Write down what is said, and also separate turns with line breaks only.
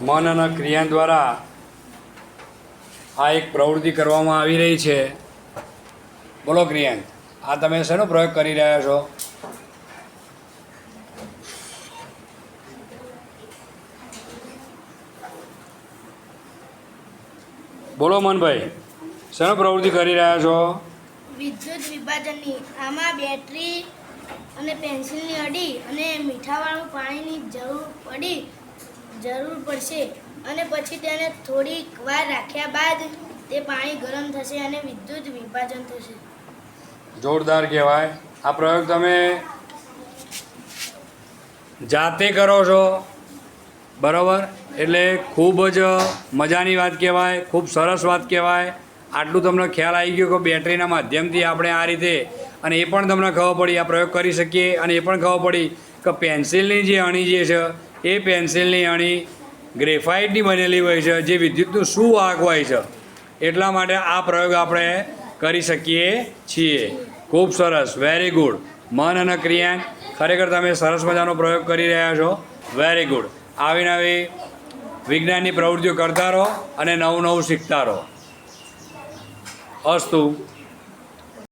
મન અને ક્રિયા દ્વારા આ એક પ્રવૃત્તિ કરવામાં આવી રહી છે. બોલો ક્રિયાંક આ તમે શેનો પ્રયોગ કરી રહ્યા છો? બોલો મનભાઈ, શેનો પ્રવૃત્તિ કરી રહ્યા છો?
વિદ્યુત વિભાજનની, આમાં બેટરી અને પેન્સિલની અડી અને મીઠાવાળું પાણીની જરૂર પડી જરૂર પડશે. અને પછી તેને થોડીક વાર રાખ્યા બાદ તે પાણી ગરમ થશે અને વિદ્યુત વિભાજન થશે.
જોરદાર કહેવાય. આ પ્રયોગ તમે જાતે કરો છો. બરાબર? એટલે ખૂબ જ મજાની વાત કહેવાય, ખૂબ સરસ વાત કહેવાય. આટલું તમને ખ્યાલ આવી ગયો કે બેટરીના માધ્યમથી આપણે આ રીતે, અને એ પણ તમને ખબર પડી, આ પ્રયોગ કરી શકીએ. અને એ પણ ખબર પડી કે પેન્સિલની જે અણી જે છે એ પેન્સિલની અણી ગ્રેફાઇટની બનેલી હોય છે, જે વિદ્યુતનું શું વાહક હોય છે, એટલા માટે આ પ્રયોગ આપણે કરી શકીએ છીએ. ખૂબ સરસ વેરી ગુડ મન અને ક્રિયાંક ખરેખર તમે સરસ મજાનો પ્રયોગ કરી રહ્યા છો. વેરી ગુડ આવી વિજ્ઞાનની પ્રવૃત્તિઓ કરતા રહો અને નવું નવું શીખતા રહો. અસ્તુ.